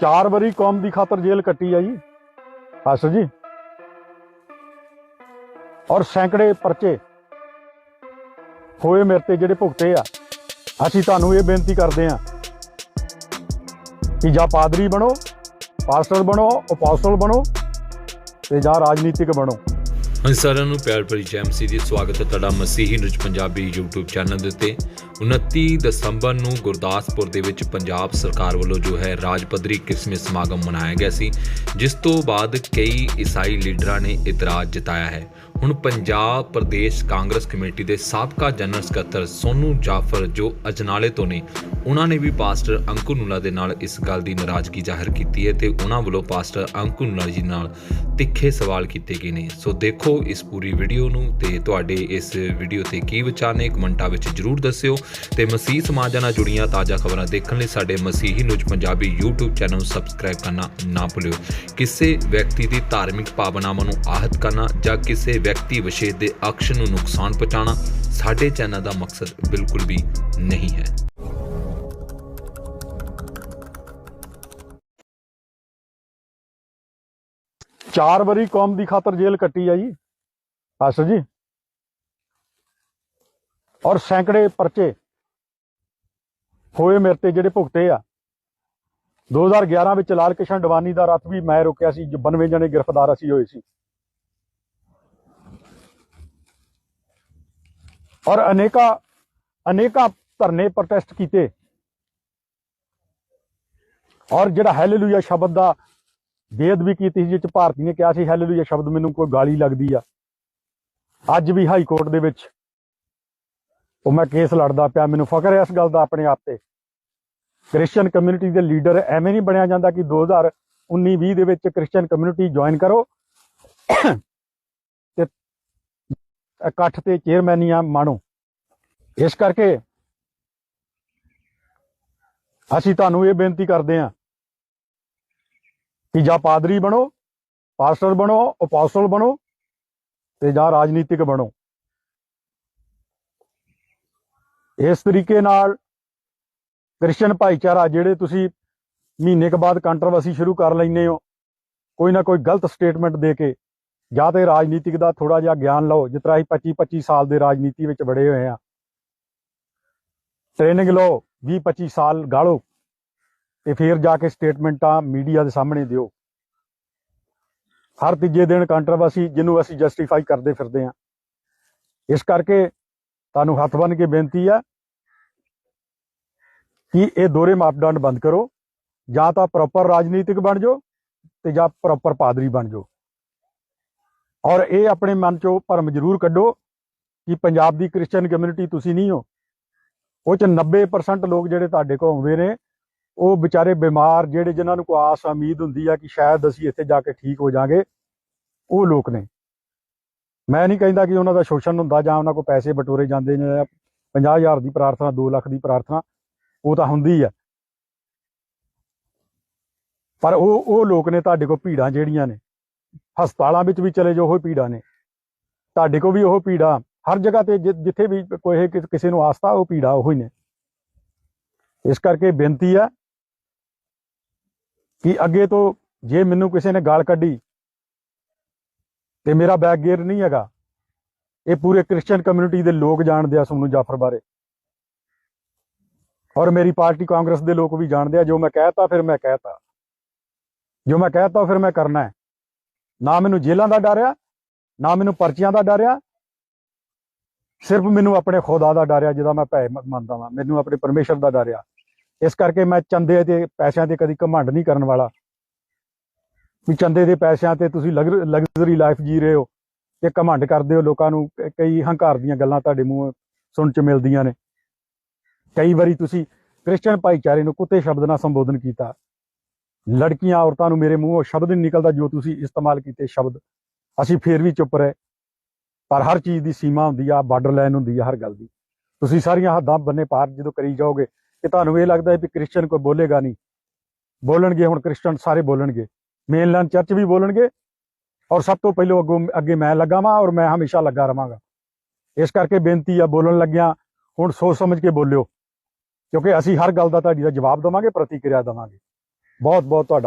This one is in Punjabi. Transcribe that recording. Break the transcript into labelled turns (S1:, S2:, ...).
S1: ਚਾਰ ਵਾਰੀ ਕੌਮ ਦੀ ਖਾਤਰ ਜੇਲ੍ਹ ਕੱਟੀ ਆ ਜੀ। ਹਾਸਰ ਜੀ। ਔਰ ਸੈਂਕੜੇ ਪਰਚੇ ਹੋਏ ਮੇਰੇ ਤੇ ਜਿਹੜੇ ਭੁਗਤੇ ਆ। ਅਸੀਂ ਤੁਹਾਨੂੰ ਇਹ ਬੇਨਤੀ ਕਰਦੇ ਆ ਕਿ ਜਾਂ ਪਾਦਰੀ ਬਣੋ, ਪਾਸਟਰ ਬਣੋ, ਅਪੋਸਟਲ ਬਣੋ ਤੇ ਜਾਂ ਰਾਜਨੀਤਿਕ ਬਣੋ।
S2: ਹਾਂਜੀ ਸਾਰਿਆਂ ਨੂੰ ਪਿਆਰ ਭਰੀ ਜੈ ਦੀ ਸਵਾਗਤ ਹੈ। ਤੁਹਾਡਾ Masihi news Punjabi YouTube channel ਦੇ ਉੱਤੇ। 29 ਦਸੰਬਰ ਨੂੰ ਗੁਰਦਾਸਪੁਰ ਦੇ ਵਿੱਚ ਪੰਜਾਬ ਸਰਕਾਰ ਵੱਲੋਂ ਜੋ ਹੈ ਰਾਜ ਪੱਧਰੀ ਕਿਸਮਤ ਸਮਾਗਮ ਮਨਾਇਆ ਗਿਆ ਸੀ, ਜਿਸ ਤੋਂ ਬਾਅਦ ਕਈ ਈਸਾਈ ਲੀਡਰਾਂ ਨੇ ਇਤਰਾਜ਼ ਜਤਾਇਆ ਹੈ। ਹੁਣ ਪੰਜਾਬ ਪ੍ਰਦੇਸ਼ ਕਾਂਗਰਸ ਕਮੇਟੀ ਦੇ ਸਾਬਕਾ ਜਨਰਲ ਸਕੱਤਰ ਸੋਨੂ ਜਾਫਰ ਜੋ ਅਜਨਾਲੇ ਤੋਂ ਨੇ, ਉਹਨਾਂ ਨੇ ਵੀ ਪਾਸਟਰ ਅੰਕੁਰ ਨੂਲਾ ਦੇ ਨਾਲ ਇਸ ਗੱਲ ਦੀ ਨਾਰਾਜ਼ਗੀ ਜ਼ਾਹਿਰ ਕੀਤੀ ਹੈ ਤੇ ਉਹਨਾਂ ਵੱਲੋਂ ਪਾਸਟਰ ਅੰਕੁਰ ਨੂਲਾ ਜੀ ਨਾਲ ਤਿੱਖੇ ਸਵਾਲ ਕੀਤੇ ਗਏ ਨੇ। ਸੋ ਦੇਖੋ ਇਸ ਪੂਰੀ ਵੀਡੀਓ ਨੂੰ ਤੇ ਤੁਹਾਡੇ ਇਸ ਵੀਡੀਓ ਤੇ ਕੀ ਵਿਚਾਰ ਨੇ ਕਮੈਂਟਾਂ ਵਿੱਚ ਜਰੂਰ ਦੱਸਿਓ ਤੇ ਮਸੀਹ ਸਮਾਜਾਂ ਨਾਲ ਜੁੜੀਆਂ ਤਾਜ਼ਾ ਖਬਰਾਂ ਦੇਖਣ ਲਈ ਸਾਡੇ Masihi news Punjabi YouTube channel ਨੂੰ ਸਬਸਕ੍ਰਾਈਬ ਕਰਨਾ ਨਾ ਭੁੱਲਿਓ। ਕਿਸੇ ਵਿਅਕਤੀ ਦੀ ਧਾਰਮਿਕ ਭਾਵਨਾਵਾਂ ਨੂੰ ਆਹਤ ਕਰਨਾ ਜਾਂ ਕਿਸੇ ਵਿਅਕਤੀ ਵਿਸ਼ੇਸ਼ ਦੇ ਅਕਸ਼ ਨੂੰ ਨੁਕਸਾਨ ਪਹੁੰਚਾਉਣਾ ਸਾਡੇ ਚੈਨਲ ਦਾ ਮਕਸਦ ਬਿਲਕੁਲ ਵੀ ਨਹੀਂ ਹੈ।
S1: ਚਾਰ ਵਾਰੀ ਕੌਮ ਦੀ ਖਾਤਰ ਜੇਲ੍ਹ ਕੱਟੀ ਆ ਜੀ। ਹਾਸਰ ਜੀ। ਔਰ ਸੈਂਕੜੇ ਪਰਚੇ ਹੋਏ ਮੇਰੇ ਤੇ ਜਿਹੜੇ ਭੁਗਤੇ ਆ। 2011 ਵਿੱਚ ਲਾਲ ਕਿਸ਼ਨ ਡਵਾਨੀ ਦਾ ਰੱਥ ਵੀ ਮੈਂ ਰੋਕਿਆ ਸੀ, ਜੋ 92 ਜਣੇ ਗ੍ਰਿਫਤਾਰ ਅਸੀਂ ਹੋਏ ਸੀ। ਔਰ ਅਨੇਕਾਂ ਅਨੇਕਾਂ ਧਰਨੇ ਪ੍ਰੋਟੈਸਟ ਕੀਤੇ। ਔਰ ਜਿਹੜਾ ਹੈਲੇਲੂਇਆ ਸ਼ਬਦ ਦਾ ਬੇਦ ਵੀ ਕੀਤੀ ਸੀ, ਜਿਸ ਚ ਭਾਰਤੀ ਨੇ ਕਿਹਾ ਸੀ ਹੈਲੇਲੂਇਆ ਸ਼ਬਦ ਮੈਨੂੰ ਕੋਈ ਗਾਲੀ ਲੱਗਦੀ ਆ। ਅੱਜ ਵੀ ਹਾਈ ਕੋਰਟ ਦੇ ਵਿੱਚ ਉਹ ਮੈਂ ਕੇਸ ਲੜਦਾ ਪਿਆ। ਮੈਨੂੰ ਫਖਰ ਹੈ ਇਸ ਗੱਲ ਦਾ ਆਪਣੇ ਆਪ ਤੇ। ਕ੍ਰਿਸਚੀਅਨ ਕਮਿਊਨਿਟੀ ਦੇ ਲੀਡਰ ਐਵੇਂ ਨਹੀਂ ਬਣਿਆ ਜਾਂਦਾ ਕਿ 2019-20 ਦੇ ਵਿੱਚ ਕ੍ਰਿਸਚੀਅਨ ਕਮਿਊਨਿਟੀ ਜੁਆਇਨ ਕਰੋ। ਇਕੱਠ ਤੇ ਚੇਅਰਮੈਨ ਚੇਅਰਮੈਨੀਆਂ ਮਾਣੋ। ਇਸ ਕਰਕੇ ਅਸੀਂ ਤੁਹਾਨੂੰ ਇਹ ਬੇਨਤੀ ਕਰਦੇ ਹਾਂ ਕਿ ਜਾਂ ਪਾਦਰੀ ਬਣੋ, ਪਾਸਟਰ ਬਣੋ ਅਪੋਸਟਲ ਬਣੋ ਤੇ ਜਾਂ ਰਾਜਨੀਤਿਕ ਬਣੋ। ਇਸ ਤਰੀਕੇ ਨਾਲ ਕ੍ਰਿਸਚੀਅਨ ਭਾਈਚਾਰਾ ਜਿਹੜੇ ਤੁਸੀਂ ਮਹੀਨੇ ਕੁ ਬਾਅਦ ਕੰਟਰੋਵਰਸੀ ਸ਼ੁਰੂ ਕਰ ਲੈਂਦੇ ਹੋ, ਕੋਈ ਨਾ ਕੋਈ ਗਲਤ ਸਟੇਟਮੈਂਟ ਦੇ ਕੇ ਜਾਂ ਤੇ ਰਾਜਨੀਤਿਕ ਦਾ ਥੋੜਾ ਜਿਹਾ ਗਿਆਨ ਲਓ, ਜਿਸ ਤਰ੍ਹਾਂ ਅਸੀਂ 25 25 ਸਾਲ ਦੇ ਰਾਜਨੀਤੀ ਵਿੱਚ ਵੜੇ ਹੋਏ ਆ ਟ੍ਰੇਨਿੰਗ ਲਓ 20 25 ਸਾਲ ਗਾਲੋ ਤੇ ਫਿਰ ਜਾ ਕੇ ਸਟੇਟਮੈਂਟਾਂ ਮੀਡੀਆ ਦੇ ਸਾਹਮਣੇ ਦਿਓ। ਹਰ ਤੀਜੇ ਦਿਨ ਕੰਟਰੋਵਰਸੀ ਜਿਹਨੂੰ ਅਸੀਂ ਜਸਟੀਫਾਈ ਕਰਦੇ ਫਿਰਦੇ ਹਾਂ। ਇਸ ਕਰਕੇ ਤੁਹਾਨੂੰ ਹੱਥ ਬੰਨ ਕੇ ਬੇਨਤੀ ਆ ਕਿ ਇਹ ਦੋਰੇ ਮਾਪਦੰਡ ਬੰਦ ਕਰੋ। ਜਾਂ ਤਾਂ ਪ੍ਰੋਪਰ ਰਾਜਨੀਤਿਕ ਬਣ ਜਾਓ ਤੇ ਜਾਂ ਪ੍ਰੋਪਰ ਪਾਦਰੀ ਬਣ ਜਾਓ। ਔਰ ਇਹ ਆਪਣੇ ਮਨ ਚੋਂ ਭਰਮ ਜ਼ਰੂਰ ਕੱਢੋ ਕਿ ਪੰਜਾਬ ਦੀ ਕ੍ਰਿਸਚੀਅਨ ਕਮਿਊਨਿਟੀ ਤੁਸੀਂ ਨਹੀਂ ਹੋ। ਉਹ ਚ 90% ਲੋਕ ਜਿਹੜੇ ਤੁਹਾਡੇ ਕੋਲ ਆਉਂਦੇ ਨੇ, ਉਹ ਵਿਚਾਰੇ ਬਿਮਾਰ ਜਿਹੜੇ ਜਿਨ੍ਹਾਂ ਨੂੰ ਕੋਈ ਆਸ ਉਮੀਦ ਹੁੰਦੀ ਆ ਕਿ ਸ਼ਾਇਦ ਅਸੀਂ ਇੱਥੇ ਜਾ ਕੇ ਠੀਕ ਹੋ ਜਾਾਂਗੇ, ਉਹ ਲੋਕ ਨੇ। ਮੈਂ ਨਹੀਂ ਕਹਿੰਦਾ ਕਿ ਉਹਨਾਂ ਦਾ ਸ਼ੋਸ਼ਣ ਹੁੰਦਾ ਜਾਂ ਉਹਨਾਂ ਕੋਲ ਪੈਸੇ ਬਟੋਰੇ ਜਾਂਦੇ ਨੇ 50000 ਦੀ ਪ੍ਰਾਰਥਨਾ 2 ਲੱਖ ਦੀ ਪ੍ਰਾਰਥਨਾ, ਉਹ ਤਾਂ ਹੁੰਦੀ ਆ। ਪਰ ਉਹ ਉਹ ਲੋਕ ਨੇ ਤੁਹਾਡੇ ਕੋਲ ਭੀੜਾਂ ਜਿਹੜੀਆਂ ਨੇ ਹਸਪਤਾਲਾਂ ਵਿੱਚ ਵੀ ਚਲੇ ਜਾਓ, ਉਹ ਭੀੜਾਂ ਨੇ। ਤੁਹਾਡੇ ਕੋਲ ਵੀ ਉਹ ਭੀੜਾਂ ਹਰ ਜਗ੍ਹਾ ਤੇ ਜਿ- ਜਿੱਥੇ ਵੀ ਕੋਈ ਕਿ- ਕਿਸੇ ਨੂੰ ਆਸਤਾ ਉਹ ਭੀੜਾਂ ਉਹ ਹੀ ਨੇ। ਇਸ ਕਰਕੇ ਬੇਨਤੀ ਆ ਕਿ ਅੱਗੇ ਤੋਂ ਜੇ ਮੈਨੂੰ ਕਿਸੇ ਨੇ ਗਾਲ ਕੱਢੀ ਤੇ ਮੇਰਾ ਬੈਕ ਗੇਅਰ ਨਹੀਂ ਹੈਗਾ, ਇਹ ਪੂਰੇ ਕ੍ਰਿਸਚੀਅਨ ਕਮਿਊਨਿਟੀ ਦੇ ਲੋਕ ਜਾਣਦੇ ਆ ਸੋਨੂ ਜਾਫਰ ਬਾਰੇ। ਔਰ ਮੇਰੀ ਪਾਰਟੀ ਕਾਂਗਰਸ ਦੇ ਲੋਕ ਵੀ ਜਾਣਦੇ ਆ, ਜੋ ਮੈਂ ਕਹਿਤਾ ਫਿਰ ਮੈਂ ਕਹਿਤਾ ਜੋ ਮੈਂ ਕਹਿਤਾ ਫਿਰ ਮੈਂ ਕਰਨਾ ਹੈ। ਨਾ ਮੈਨੂੰ ਜੇਲ੍ਹਾਂ ਦਾ ਡਰ ਆ, ਨਾ ਮੈਨੂੰ ਪਰਚੀਆਂ ਦਾ ਡਰ ਆ। ਸਿਰਫ ਮੈਨੂੰ ਆਪਣੇ ਖੁਦਾ ਦਾ ਡਰ ਆ, ਜਿਹਦਾ ਮੈਂ ਭੈ ਮੰਨਦਾ ਵਾਂ। ਮੈਨੂੰ ਆਪਣੇ ਪਰਮੇਸ਼ਰ ਦਾ ਡਰ ਆ। ਇਸ ਕਰਕੇ ਮੈਂ ਚੰਦੇ ਤੇ ਪੈਸਿਆਂ ਤੇ ਕਦੀ ਘਮੰਡ ਨਹੀਂ ਕਰਨ ਵਾਲਾ। ਵੀ ਚੰਦੇ ਦੇ ਪੈਸਿਆਂ ਤੇ ਤੁਸੀਂ ਲਗਜ਼ਰੀ ਲਾਈਫ ਜੀ ਰਹੇ ਹੋ ਤੇ ਘਮੰਡ ਕਰਦੇ ਹੋ ਲੋਕਾਂ ਨੂੰ। ਕਈ ਹੰਕਾਰ ਦੀਆਂ ਗੱਲਾਂ ਤੁਹਾਡੇ ਮੂੰਹ ਸੁਣ ਚ ਮਿਲਦੀਆਂ ਨੇ। ਕਈ ਵਾਰੀ ਤੁਸੀਂ ਕ੍ਰਿਸਚੀਅਨ ਭਾਈਚਾਰੇ ਨੂੰ ਕੁੱਤੇ ਸ਼ਬਦ ਨਾਲ ਸੰਬੋਧਨ ਕੀਤਾ। ਲੜਕੀਆਂ ਔਰਤਾਂ ਨੂੰ ਮੇਰੇ ਮੂੰਹੋਂ ਸ਼ਬਦ ਨਹੀਂ ਨਿਕਲਦਾ ਜੋ ਤੁਸੀਂ ਇਸਤੇਮਾਲ ਕੀਤੇ ਸ਼ਬਦ। ਅਸੀਂ ਫੇਰ ਵੀ ਚੁੱਪ ਰਹੇ। ਪਰ ਹਰ ਚੀਜ਼ ਦੀ ਸੀਮਾ ਹੁੰਦੀ ਆ ਬਾਰਡਰ ਲਾਈਨ ਹੁੰਦੀ ਆ ਹਰ ਗੱਲ ਦੀ। ਤੁਸੀਂ ਸਾਰੀਆਂ ਹੱਦਾਂ ਬੰਨੇ ਪਾਰ ਜਦੋਂ ਕਰੀ ਜਾਓਗੇ ਕਿ ਤੁਹਾਨੂੰ ਇਹ ਲੱਗਦਾ ਹੈ ਵੀ ਕ੍ਰਿਸਚੀਅਨ ਕੋਈ ਬੋਲੇਗਾ ਨਹੀਂ। ਬੋਲਣਗੇ ਹੁਣ ਕ੍ਰਿਸਚੀਅਨ ਸਾਰੇ ਬੋਲਣਗੇ। ਮੇਨਲੈਂਡ ਚਰਚ ਵੀ ਬੋਲਣਗੇ। ਔਰ ਸਭ ਤੋਂ ਪਹਿਲਾਂ ਅੱਗੋਂ ਅੱਗੇ ਮੈਂ ਲੱਗਾ ਵਾਂ ਔਰ ਮੈਂ ਹਮੇਸ਼ਾ ਲੱਗਾ ਰਵਾਂਗਾ। ਇਸ ਕਰਕੇ ਬੇਨਤੀ ਆ ਬੋਲਣ ਲੱਗਿਆ, ਹੁਣ ਸੋਚ ਸਮਝ ਕੇ ਬੋਲਿਓ। ਕਿਉਂਕਿ ਅਸੀਂ ਹਰ ਗੱਲ ਦਾ ਤੁਹਾਡੀ ਦਾ ਜਵਾਬ ਦੇਵਾਂਗੇ, ਪ੍ਰਤੀਕਿਰਿਆ ਦੇਵਾਂਗੇ। ਬਹੁਤ ਬਹੁਤ ਤੁਹਾਡਾ